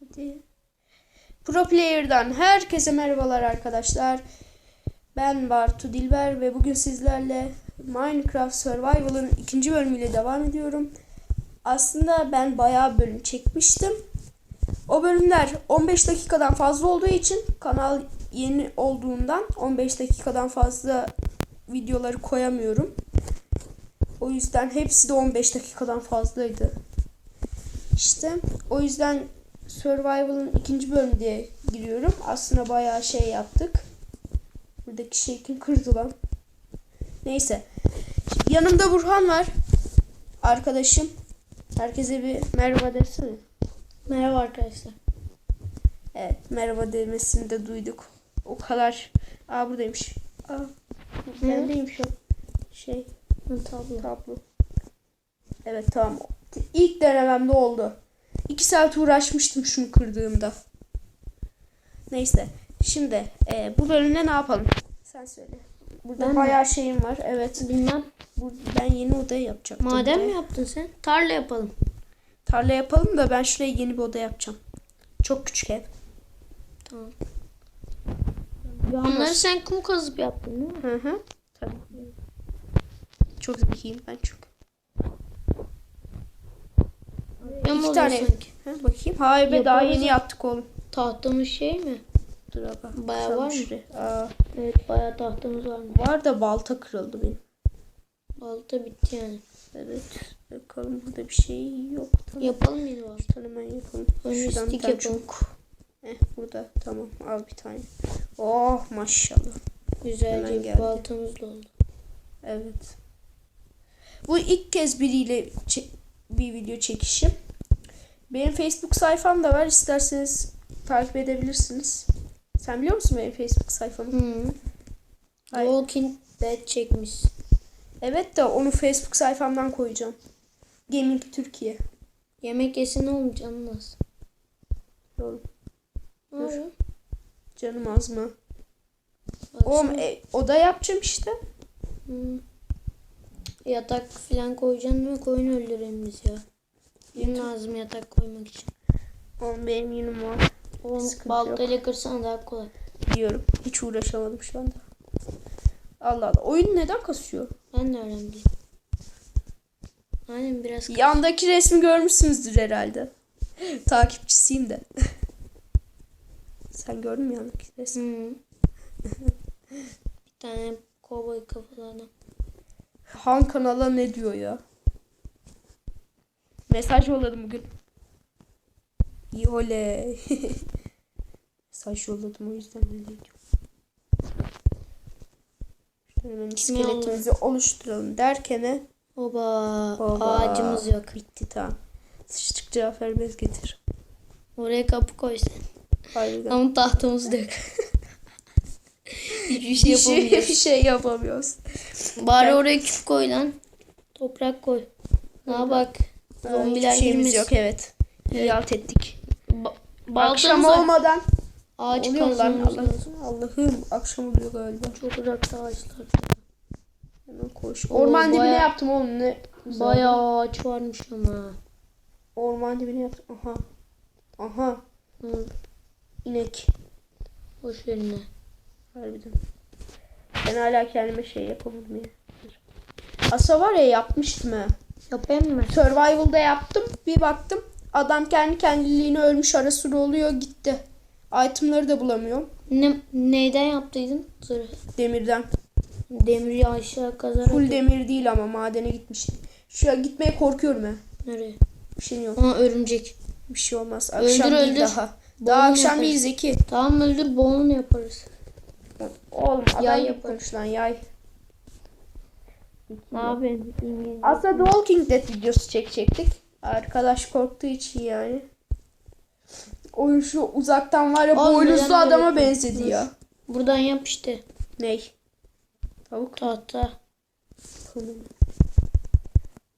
Hadi. Pro Player'dan herkese merhabalar arkadaşlar. Ben Bartu Dilber ve bugün sizlerle Minecraft Survival'ın ikinci bölümüyle devam ediyorum. Aslında ben bayağı bölüm çekmiştim. O bölümler 15 dakikadan fazla olduğu için kanal yeni olduğundan 15 dakikadan fazla videoları koyamıyorum. O yüzden hepsi de 15 dakikadan fazlaydı. İşte o yüzden Survival'ın ikinci bölümü diye giriyorum. Aslında bayağı şey yaptık. Buradaki şey kim kırdı lan? Neyse. Yanımda Burhan var. Arkadaşım. Herkese bir merhaba desene. Merhaba arkadaşlar. Evet merhaba demesini de duyduk. O kadar. Aa buradaymış. Aa. Bendeymiş o. Şey Tablo. tablo. Evet tamam. İlk denememde oldu. İki saat uğraşmıştım şunu kırdığımda. Neyse. Şimdi e, bu bölümde ne yapalım? Sen söyle. Burada Ben mi? bayağı şeyim var. Evet. Bilmem. Ben yeni oda yapacaktım. Madem buraya. mi yaptın sen? Tarla yapalım. Tarla yapalım da ben şuraya yeni bir oda yapacağım. Çok küçük ev. Tamam. Onları sen kum kazıp yaptın değil mi? Hı hı. Tabii. Çok zekiyim ben çünkü. İki tane. sanki. Ha, bakayım. Hayır be daha yeni yaptık oğlum. Tahtamız şey mi? Dur. Bayağı Kıralım var mı? Aa, Evet bayağı tahtamız var mı? var da balta kırıldı benim. Balta bitti yani. Evet. Bakalım burada bir şey yok. Tamam. Yapalım yine var. Şuradan hemen yapalım. Önce Şuradan bir stick tane yapalım. çubuk. Eh burada. Tamam. Al bir tane. Oh maşallah. Güzelce baltamız da oldu. Evet. Bu ilk kez biriyle bir video çekişim. Benim Facebook sayfam da var. İsterseniz takip edebilirsiniz. Sen biliyor musun benim Facebook sayfamı? Hı. Ay. Walking Dead çekmiş. Evet de onu Facebook sayfamdan koyacağım. Gaming Türkiye. Yemek yesin oğlum canın az. Oğlum, Dur. canım az mı? Oğlum e, oda yapacağım işte. Yatak falan koyacaksın mı? Koyun öldürelim biz ya. Benim lazım yatak koymak için. Oğlum benim yünüm var. Oğlum Sıkıntı baltayla kırsan daha kolay. Diyorum. Hiç uğraşamadım şu anda. Allah Allah. Oyun neden kasıyor? Ben de öğrendim. Aynen biraz Yandaki resmi görmüşsünüzdür herhalde. Takipçisiyim de. Sen gördün mü yandaki resmi? Bir tane kovboy kafalı adam. Han kanala ne diyor ya? Mesaj yolladım bugün. İyi oley. Mesaj yolladım o yüzden öyle diyorum. Hemen iskeletimizi oluşturalım derken Oba, Oba. ağacımız yok. bitti tamam. Sıçtık cevap vermez getir. Oraya kapı koy sen. Harbiden. Ama tahtamız da yok. Hiçbir Bir şey şey, yapamıyoruz. bir şey yapamıyoruz. Bari oraya küp koy lan. Toprak koy. Ha bak. Zombiler Hiçbir şeyimiz yok evet. İyi alt ettik. Ba- Akşam olmadan Ağaç kazmamız lazım. Allah'ım akşam oluyor galiba. Çok uzakta ağaçlar. Hemen koş. Oo, Orman dibine bayağı- yaptım oğlum ne güzel. Bayağı ağaç varmış ama. Orman dibine yaptım. Aha. Aha. Hı, inek. boş yerine. Harbiden. Ben hala kendime şey yapamadım ya. Asa var ya yapmıştım ha. Yapayım mı? Survival'da yaptım. Bir baktım. Adam kendi kendiliğine ölmüş ara sıra oluyor gitti. Itemları da bulamıyorum. Ne, neyden yaptıydın? Zırh. Demirden. Demiri aşağı kazarak. Full demir değil ama madene gitmiştim. Şuraya gitmeye korkuyorum ha. Nereye? Bir şey yok. Aa örümcek. Bir şey olmaz. Öldür, Akşam değil öldür. daha. Boğum Daha akşam yaparız. değil Zeki. Tamam öldür boğunu yaparız. Oğlum adam Yay yaparız. lan yay. Abi İngilizce. Aslında The Walking Dead videosu çekecektik. Arkadaş korktuğu için yani. Oyun şu uzaktan var ya Oğlum, boynuzlu neden adama böyle benzedi ya. Buradan yap işte. Ney? Tavuk. Tahta.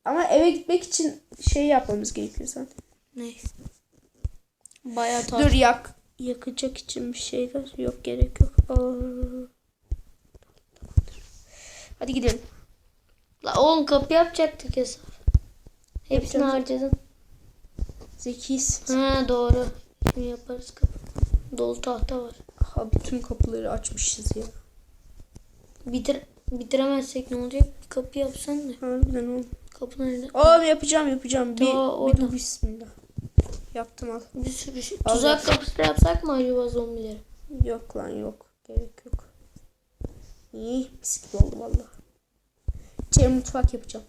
Ama eve gitmek için şey yapmamız gerekiyor zaten. Neyse. Bayağı tahta. Dur yak. Yakacak için bir şeyler yok gerek yok. Aa. Hadi gidelim. La oğlum kapı yapacaktık hesap. Hepsini harcadın. Zekisin. Ha doğru. Şimdi yaparız kapı. Dolu tahta var. Ha bütün kapıları açmışız ya. Bitir bitiremezsek ne olacak? Bir kapı yapsan da. Harbiden oğlum. Kapı nerede? Oğlum yapacağım yapacağım. Bir, Ta bir orada. dur bismillah. Yaptım al. Bir sürü şey. Al Tuzak kapısı da yapsak mı acaba zombileri? Yok lan yok. Gerek yok. İyi mis gibi oldu valla. İçeri mutfak yapacağım.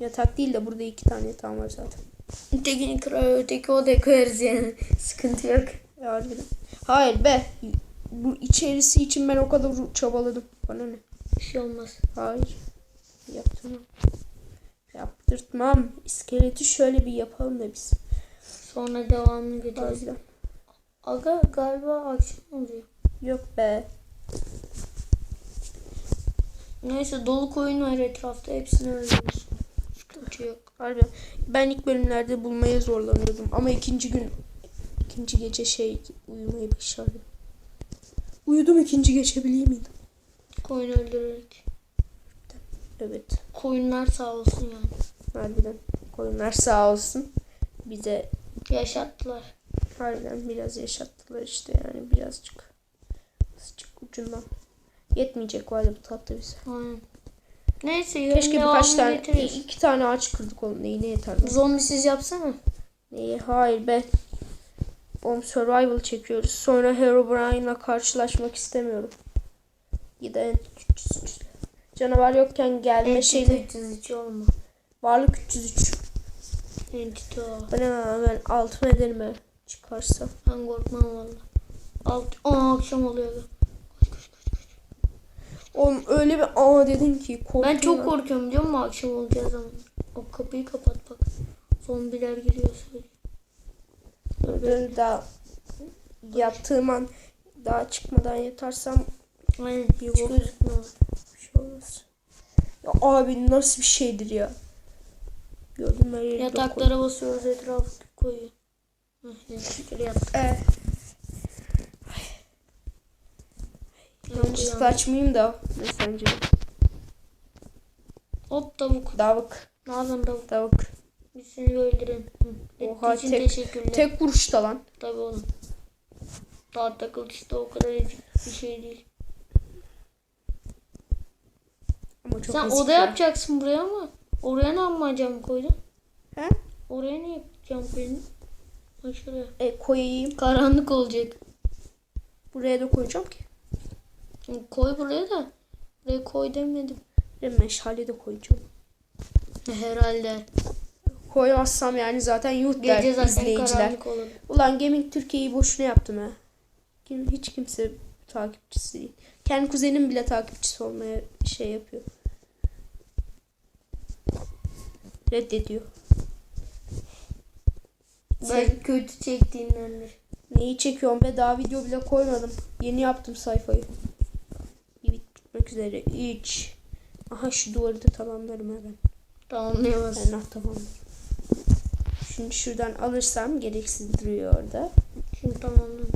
Yatak değil de burada iki tane yatağım var zaten. Tekini kırar öteki odaya koyarız yani. Sıkıntı yok. Ya harbiden. Hayır be. Bu içerisi için ben o kadar çabaladım. Bana ne? Bir şey olmaz. Hayır. Yaptırmam. Yaptırtmam. İskeleti şöyle bir yapalım da biz. Sonra devamını. Harbiden. Aga galiba akşam oluyor. Yok be. Neyse dolu koyun var etrafta. Hepsini öldürürüz. Sıkıntı yok. Harbiden. Ben ilk bölümlerde bulmaya zorlanıyordum. Ama ikinci gün ikinci gece şey uyumayı başardım. Uyudum ikinci gece biliyor muydum? Koyun öldürerek. Evet. Koyunlar sağ olsun yani. Harbiden. Koyunlar sağ olsun. Bize Yaşattılar. harbiden biraz yaşattılar işte yani birazcık. Azıcık ucundan. Yetmeyecek vardı bu tatlı bize. Aynen. Neyse yarın Keşke birkaç tane, getiririz. iki tane ağaç kırdık oğlum. Neyine yeter? Zombisiz yapsana. Neyi? Hayır be. Oğlum survival çekiyoruz. Sonra Herobrine'la karşılaşmak istemiyorum. Ya da en küçücük. Canavar yokken gelme şeyini. 303 olma. Varlık 303. Entity o. Ben hemen altıma ederim he. Çıkarsa. Ben korkmam valla. Alt, Aa, akşam oluyor. Oğlum öyle bir aa dedin ki korktum. Ben çok korkuyorum biliyor musun akşam olacağı zaman. O kapıyı kapat bak. Zombiler geliyor söyle. Böyle daha yattığım an daha çıkmadan yatarsam Aynen hiç gözükmüyor. bir şey olmaz. Ya abi nasıl bir şeydir ya. Gördüm her yeri Yataklara basıyoruz etrafı koyuyor. Evet, şöyle yattık. Eh, yanlışlıkla açmayayım da ne sence? Hop tavuk. Davuk. Ne yapıyorsun tavuk? Davuk. Biz seni. Hı. Oha, Ettiğin için tek- teşekkürler. Tek vuruşta lan. Tabii oğlum. Daha takıl işte o kadar ezik bir şey değil. Ama çok Sen ezik oda ya. yapacaksın buraya ama oraya ne yapmayacağım koydun? He? Oraya ne yapacağım koydun? Bak şuraya. E, koyayım. Karanlık olacak. Buraya da koyacağım ki. Koy buraya da. Buraya koy demedim. Ve meşale de koyacağım. Herhalde. Koymazsam yani zaten yuh der Gece zaten izleyiciler. karanlık olur. Ulan Gaming Türkiye'yi boşuna yaptım ha. Kim- Hiç kimse takipçisi değil. Kendi kuzenim bile takipçisi olmaya şey yapıyor. Reddediyor. Ben kötü çektiğindendir. Neyi çekiyorum be daha video bile koymadım. Yeni yaptım sayfayı. Bitmek üzere. 3. Aha şu duvarı da tamamlarım hemen. Tamamlayamazsın. Ben tamamlarım. Şimdi şuradan alırsam gereksiz duruyor orada. Şimdi tamamladım.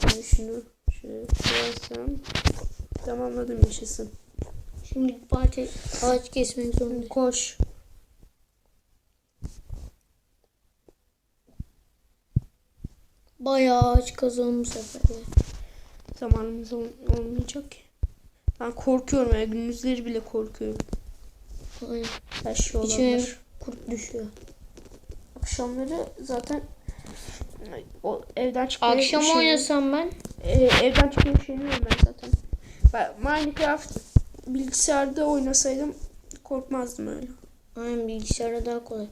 Şimdi şunu şöyle koyarsam tamamladım yaşasın. Şimdi parça ağaç kesmek zorundayım. Koş. Bayağı ağaç kazalım bu sefer. Zamanımız ol- olmayacak ki. Ben korkuyorum ya gündüzleri bile korkuyorum. Aynen. Her şey olabilir. kurt düşüyor. Akşamları zaten o evden çıkmaya Akşam üşeniyorum. oynasam ben Ee, evden çıkmaya üşeniyorum ben zaten. Ben Minecraft bilgisayarda oynasaydım korkmazdım öyle. Aynen bilgisayarda daha kolay.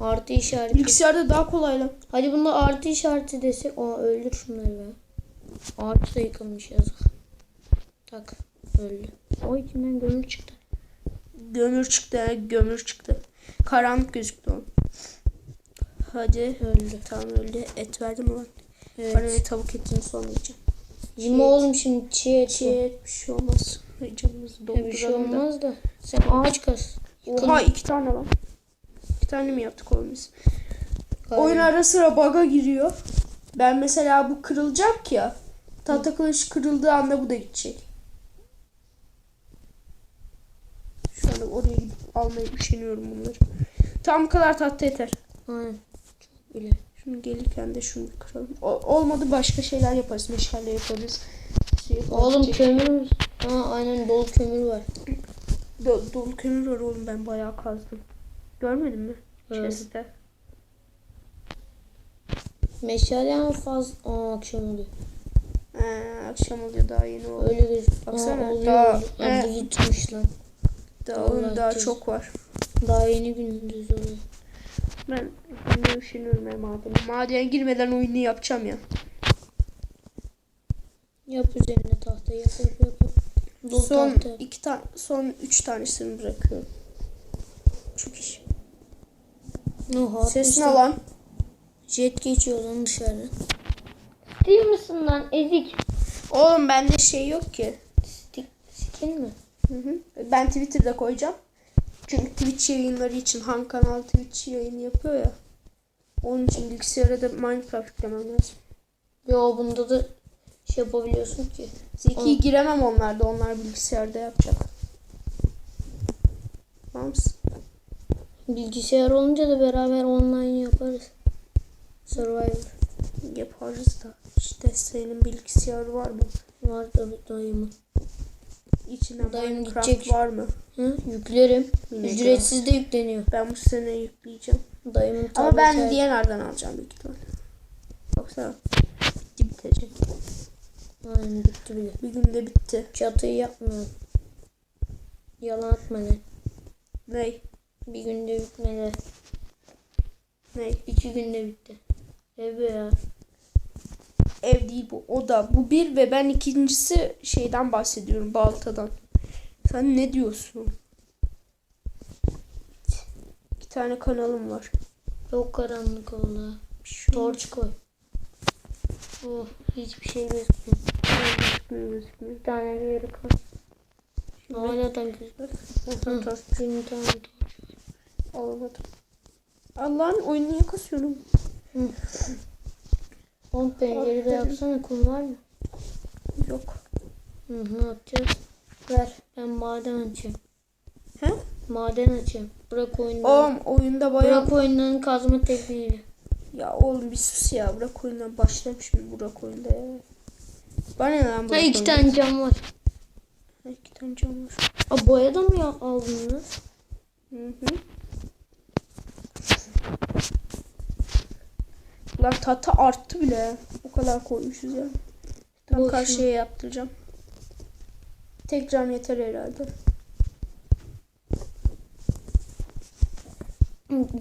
Artı işareti. Bilgisayarda daha kolay lan. Hadi bunda artı işareti desek. Aa öldür şunları be. Ağaç da yıkılmış yazık. Tak öldü. O içinden gömür çıktı. Gömür çıktı gömür çıktı. Karanlık gözüktü o. Hadi. Öldü. Tamam öyle. Et verdim ulan. Evet. Bana ne tavuk etini sonra yiyeceğim. Yeme oğlum şimdi çiğ et. Çiğ et bir şey olmaz. Canımızı Ya bir şey dolduralım da. olmaz da. Sen ağaç kas. Oha iki tane lan. İki tane mi yaptık oğlum biz? Galiba. Oyun ara sıra bug'a giriyor. Ben mesela bu kırılacak ya. Tahta kılıç kırıldığı anda bu da gidecek. Anda oraya gidip almaya üşeniyorum bunları. Tam bu kadar tahta yeter. Aynen. Bile. Şunu gelirken de şunu bir kıralım. O- olmadı başka şeyler yaparız. Meşale yaparız. Şey yaparız. Oğlum kömür mü? Ha aynen dolu kömür var. Do- dolu kömür var oğlum ben bayağı kazdım. Görmedin mi? Evet. Chest'te. Meşale en fazla Aa, akşam oluyor. Ee, akşam oluyor daha yeni oldu. Öyle gözüküyor. Baksana, Aa, oluyor. daha- Ha, Evet. bulutmuş lan. Daha, vallahi daha çok var. Daha yeni gündüz oluyor. Ben şimdi üşeniyorum ya madene. Madene girmeden oyunu yapacağım ya. Yap üzerine tahta yap yap yap. Dolu son tahta. iki tane son üç tanesini bırakıyorum. Çok iş. Oha, Ses ne lan? Jet geçiyor lan dışarı. Değil misin lan ezik? Oğlum bende şey yok ki. Stik, skin mi? Hı hı. Ben Twitter'da koyacağım. Çünkü Twitch yayınları için Han kanal Twitch yayını yapıyor ya. Onun için bilgisayara da Minecraft yüklemem lazım. Yo bunda da şey yapabiliyorsun ki. Zeki Aa. giremem onlarda. Onlar bilgisayarda yapacak. Tamam mısın? Bilgisayar olunca da beraber online yaparız. Survivor. Yaparız da. İşte senin bilgisayar var mı? Var tabii dayımın. İçine Dayım Minecraft gidecek. var mı? Hı? Yüklerim. Yine Ücretsiz de yükleniyor. Ben bu sene yükleyeceğim. Dayımın Ama ben tableti- DNR'dan alacağım büyük ihtimal. Yoksa bitti bitecek. Aynen bitti bile. Bir günde bitti. Çatıyı yapmıyorum. Yalan atma lan. Ney? Bir günde bitmedi. Ney? İki günde bitti. Evet ya. Ev değil bu. O da. Bu bir ve ben ikincisi şeyden bahsediyorum. Baltadan. Sen ne diyorsun? İki tane kanalım var. Çok karanlık oldu. Şu Torç koy. Oh hiçbir şey gözükmüyor. gözükmüyor gözükmüyor. Bir tane bir yere koy. Hala gözükmüyor. Tane torç. alamadım. Allah'ın oyunu niye kasıyorum? On pencerede yapsana kum var mı? Yok. Hı, ne yapacağız? Ver. Ben maden açayım. He? Maden açayım. Bırak oyundan. Oğlum oyunda bayağı... Bırak oyundan kazma tekniğiyle. Ya oğlum bir sus ya. Bırak oyundan başlamış mı Burak oyunda ya? Bana ne lan Ha Burak iki oyunda? tane cam var. Ha, iki tane cam var. Aa boya da mı ya aldınız? Hı hı. Lan tahta arttı bile. O kadar koymuşuz ya. Tam Boşuna. karşıya yaptıracağım. Tek cam yeter herhalde.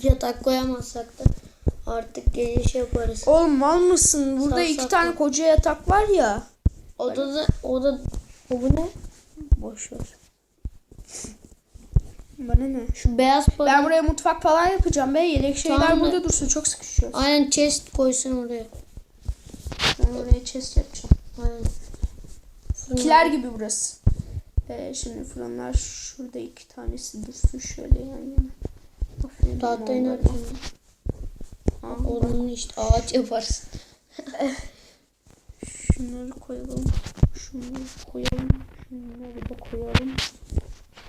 Yatak koyamazsak da artık gece şey yaparız. Oğlum mal mısın? Burada Sağ iki tane koca yatak var ya. Odada oda o bu ne? Boş ver. Bana ne? Şu beyaz para. Ben buraya mutfak falan yapacağım be. Yedek şeyler Tamam da- burada dursun. Çok sıkışıyor. Aynen chest koysun oraya. Ben oraya chest yapacağım. Aynen. Kiler gibi burası. Ee, şimdi fırınlar şurada iki tanesi dursun şöyle yan yana. Aferin Tahtayı ne onlara. yapacaksın? Aa, Onun işte ağaç yaparız. Şunları koyalım. Şunları koyalım. Şunları da koyalım.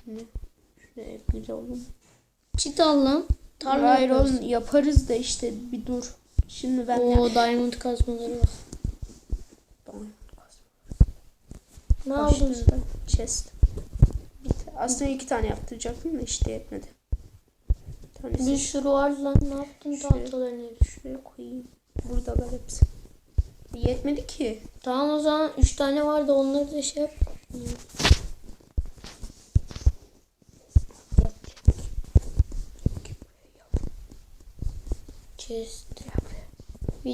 Şimdi şuraya ekleyelim. Çit al lan. Tarla Hayır yaparız. oğlum da işte bir dur. Şimdi ben Oo diamond kazmaları var. Ne aldın? Başlığında chest. Bir Aslında iki tane yaptıracaktım da işte yetmedi. Tanesi Bir sürü var lan. Ne yaptın tahtalarını? şuraya koyayım. Buradalar hepsi. Yetmedi ki. Tamam o zaman 3 tane vardı onları da şey yap. Chest.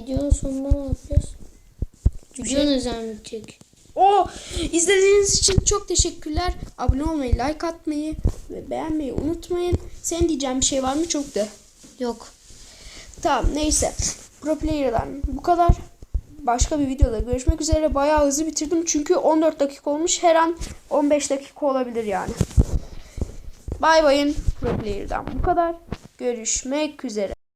Videonun sonunda ne yapacağız? Video ne zaman bitecek? O izlediğiniz için çok teşekkürler. Abone olmayı, like atmayı ve beğenmeyi unutmayın. Senin diyeceğin bir şey var mı? Çok da. Yok. Tamam neyse. Pro Player'dan bu kadar. Başka bir videoda görüşmek üzere. Bayağı hızlı bitirdim. Çünkü 14 dakika olmuş. Her an 15 dakika olabilir yani. Bay bayın Pro Player'dan bu kadar. Görüşmek üzere.